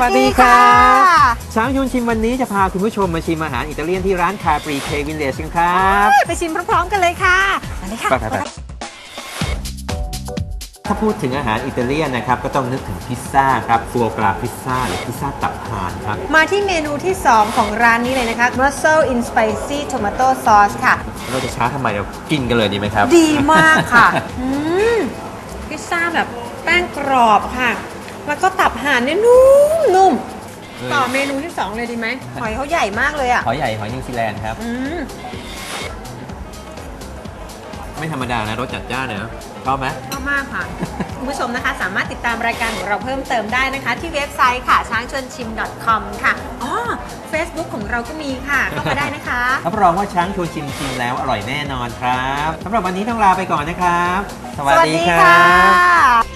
สวัสดีครับช้างชวนชิมวันนี้จะพาคุณผู้ชมมาชิมอาหารอิตาเลียนที่ร้านคาปรีเควินเลสกันครับไปชิมพร้อมๆกันเลยค่ะมาเลยค่ะไปไปไปถ้าพูดถึงอาหารอิตาเลียนนะครับ ก็ต้องนึกถึงพิซซ่าครับฟัวกราพิซซ่าหรือพิซซ่าตับห่านครับ มาที่เมนูที่ 2 ของร้านนี้เลยนะคะ Mussel in Spicy Tomato Sauce ค่ะ เราจะช้าทำไมเรากินกันเลยดีไหมครับ ดีมากค่ะ อืมพิซซ่าแบบแป้งกรอบค่ะ แล้วก็ตับห่านเนี่ยนุ่มนุ่มเออ ต่อเมนูที่2เลยดีไหมหอยเขาใหญ่มากเลยอะ หอยใหญ่หอยนิวซีแลนด์ครับ อืมไม่ธรรมดานะรสจัดจ้านเนอะชอบไหม ชอบมากค่ะ คุณผู้ชมนะคะสามารถติดตามรายการของเราเพิ่มเติมได้นะคะ ที่เว็บไซต์ค่ะช้างชวนชิม .com ค่ะอ๋อ Facebook ของเราก็มีค่ะเข้ามาได้นะคะ รับรองว่าช้างชวนชิมชิมแล้วอร่อยแน่นอนครับสำหรับวันนี้ต้องลาไปก่อนนะครับ สวัสดีครัค่ะบ